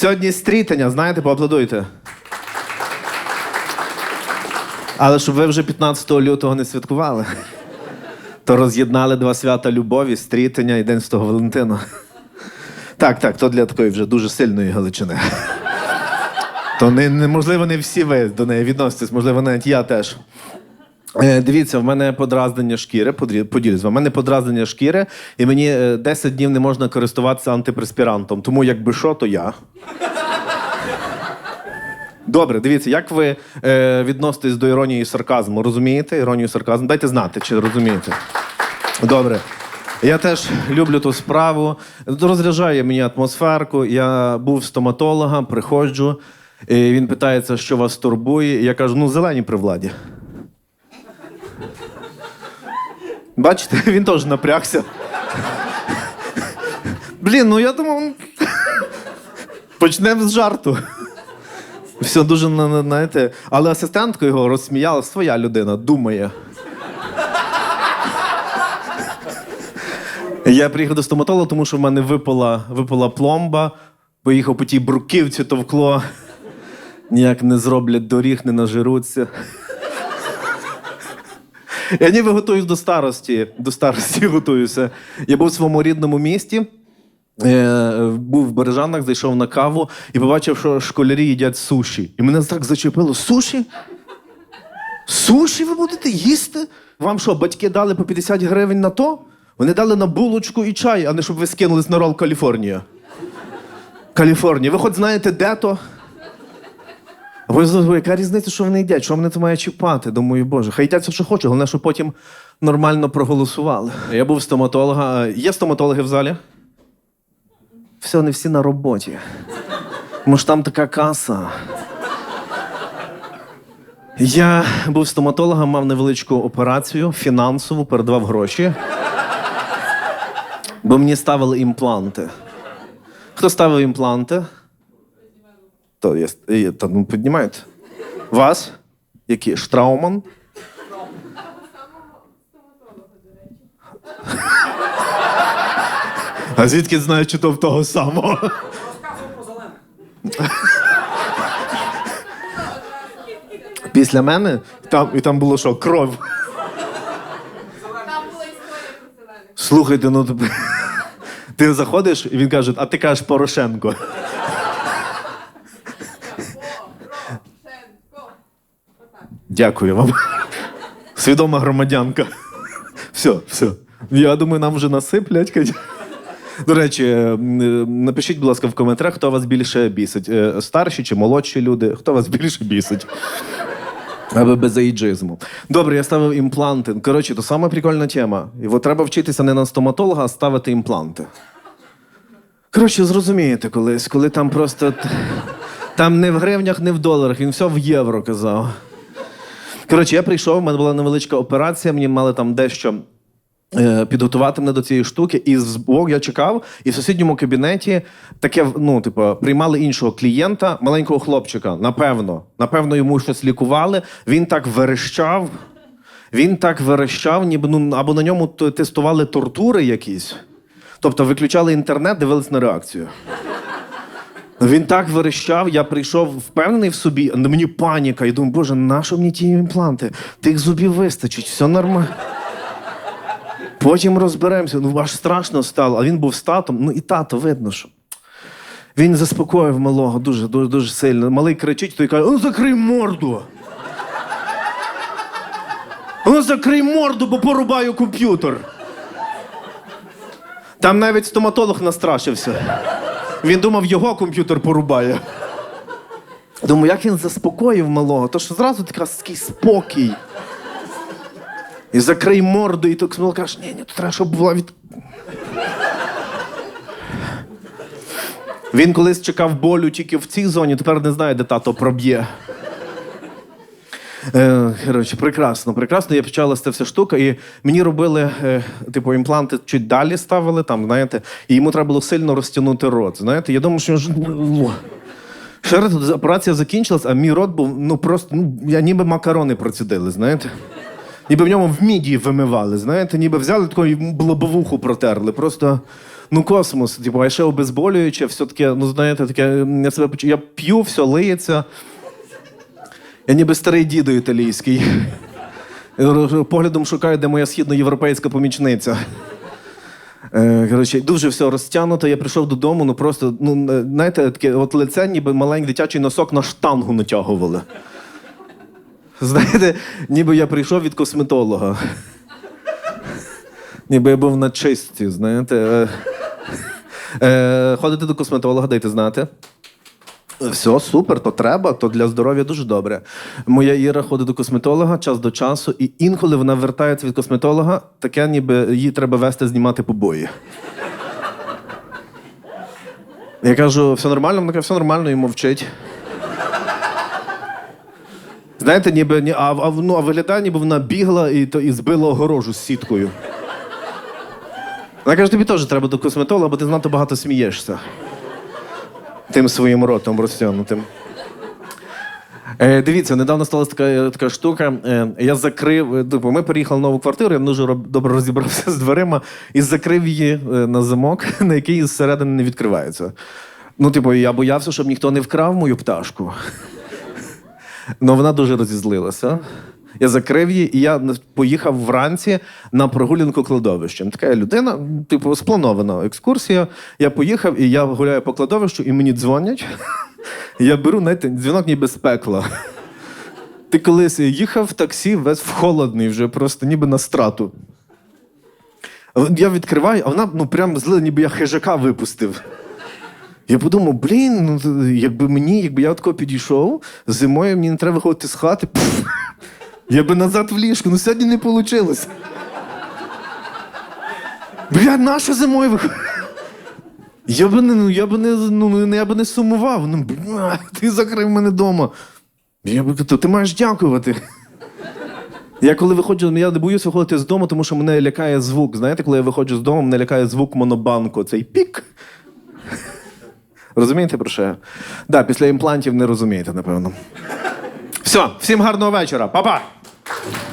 Сьогодні стрітання, знаєте, поаплодуйте. Але щоб ви вже 15 лютого не святкували, то роз'єднали два свята любові, стрітання і День Святого Валентина. Так, так, то для такої вже дуже сильної галичини. То не, не, не всі ви до неї відноситесь, можливо, навіть я теж. Е, дивіться, в мене подразнення шкіри, поділюсь, в мене подразнення шкіри, і мені е, 10 днів не можна користуватися антипреспірантом. Тому якби що, то я. Добре, дивіться, як ви е, відноситесь до іронії сарказму? Розумієте? Іронію і сарказм? Дайте знати, чи розумієте. Добре. Я теж люблю ту справу. Розряджає мені атмосферку. Я був стоматологом, приходжу, і він питається, що вас турбує. Я кажу: ну, зелені при владі. Бачите, він теж напрягся. Блін, ну я думав. Почнемо з жарту. Все дуже на- на- знаєте. Але асистентка його розсміяла, своя людина, думає. Я приїхав до стоматолога, тому що в мене випала, випала пломба, поїхав по тій бруківці, товкло. Ніяк не зроблять доріг, не нажируться. Я ніби готуюсь до старості. До старості готуюся. Я був в своєму рідному місті. Е, був в Бережанах, зайшов на каву і побачив, що школярі їдять суші. І мене так зачепило: суші? Суші ви будете їсти? Вам що, батьки дали по 50 гривень на то? Вони дали на булочку і чай, а не щоб ви скинулись на рол Каліфорнія. Каліфорнія. Ви хоч знаєте, де то? Ви знаєте, яка різниця, що вони їдять? Що мене це має чіпати? Думаю, боже, хай їдять все, що хочуть, головне, щоб потім нормально проголосували. Я був стоматолога. Є стоматологи в залі? Все, вони всі на роботі. Може, там така каса. Я був стоматологом, мав невеличку операцію фінансову, передавав гроші. Бо мені ставили імпланти. Хто ставив імпланти? То є, та, ну, піднімайте. Вас? Які? Штрауман? А звідки знаю, чи то в того самого? Після мене там, і там було що, кров. Там була історія про зелених. Слухайте, ну ти заходиш, і він каже, а ти кажеш Порошенко. Дякую вам. Свідома громадянка. Все, все. Я думаю, нам вже насиплять. До речі, напишіть, будь ласка, в коментарях, хто вас більше бісить. Е, Старші чи молодші люди? Хто вас більше бісить? Аби без ейджизму. Добре, я ставив імпланти. Коротше, то саме прикольна тема. І треба вчитися не на стоматолога, а ставити імпланти. Коротше, зрозумієте колись, коли там просто. Там не в гривнях, не в доларах, він все в євро казав. Коротше, я прийшов, у мене була невеличка операція, мені мали там дещо е, підготувати мене до цієї штуки. І збоку я чекав, і в сусідньому кабінеті таке, ну, типу, приймали іншого клієнта, маленького хлопчика. Напевно, напевно, йому щось лікували. Він так верещав. Він так верещав, ніби ну, або на ньому тестували тортури якісь. Тобто виключали інтернет, дивились на реакцію. Він так верещав, я прийшов впевнений в собі, мені паніка. І думаю, боже, нащо мені ті імпланти? Тих зубів вистачить, все нормально. Потім розберемося. Ну аж страшно стало. А він був з татом. Ну і тато видно, що. Він заспокоїв малого дуже, дуже, дуже сильно. Малий кричить, той каже: ну закрий морду. Ну закрий морду, бо порубаю комп'ютер. Там навіть стоматолог настрашився. Він думав, його комп'ютер порубає. Думаю, як він заспокоїв малого, то що зразу такий спокій. І закрий морду, і так сміло каже, ні, ні, то треба, щоб була від. Він колись чекав болю тільки в цій зоні, тепер не знає, де тато проб'є. Е, прекрасно, прекрасно. Я почала ця вся штука, і мені робили, е, типу, імпланти чуть далі ставили, там, знаєте, і йому треба було сильно розтягнути рот. Знаєте, я думав, що. Ще раз операція закінчилась, а мій рот був ну просто, ну, я ніби макарони процідили, знаєте. Ніби в ньому в мідії вимивали, знаєте, ніби взяли таку і лобовуху протерли. Просто ну космос, типу, а ще обезболююче, все таке, ну знаєте, таке, я себе почу- я п'ю, все лиється. Я ніби старий дідо італійський. Поглядом шукаю, де моя східноєвропейська помічниця. Е, Коротше, дуже все розтягнуто. Я прийшов додому, ну просто, ну, е, знаєте, таке от лице, ніби маленький дитячий носок на штангу натягували. Знаєте, ніби я прийшов від косметолога. Ніби я був на чисті, знаєте. Е, ходите до косметолога, дайте знати. Все, супер, то треба, то для здоров'я дуже добре. Моя Іра ходить до косметолога час до часу, і інколи вона вертається від косметолога, таке, ніби її треба вести знімати побої. Я кажу, все нормально, вона каже, все нормально і мовчить. Знаєте, ніби ні, а, а, ну, а виглядає, ніби вона бігла і, то, і збила огорожу з сіткою. Вона каже, тобі теж треба до косметолога, бо ти знато багато смієшся. Тим своїм ротом розтягнутим. Е, дивіться, недавно сталася така, така штука. Е, я закрив, е, типу, ми переїхали в нову квартиру, я дуже добре розібрався з дверима і закрив її е, на замок, на який зсередини не відкривається. Ну, типу, я боявся, щоб ніхто не вкрав мою пташку. Ну, вона дуже розізлилася. Я закрив її, і я поїхав вранці на прогулянку кладовищем. Така людина, типу, спланована екскурсія. Я поїхав, і я гуляю по кладовищу, і мені дзвонять. Я беру, знаєте, дзвінок ніби з пекла. Ти колись їхав в таксі, весь в холодний, вже просто ніби на страту. Я відкриваю, а вона ну, прям злила, ніби я хижака випустив. Я подумав, блін, ну якби мені, якби я такого підійшов, зимою мені не треба виходити з хати. Я би назад в ліжку, ну сьогодні не вийшло. Бля, нащо зимою виходити? Я би не, ну, я би не, ну, я би не сумував. Ну, бля, ти закрив мене вдома. Я би ти маєш дякувати. Я коли виходжу, я не боюсь виходити з дому, тому що мене лякає звук. Знаєте, коли я виходжу з дому, мене лякає звук монобанку. Цей пік. Розумієте про що? Да, після імплантів не розумієте, напевно. Все, всім гарного вечора. Па-па! Thank you.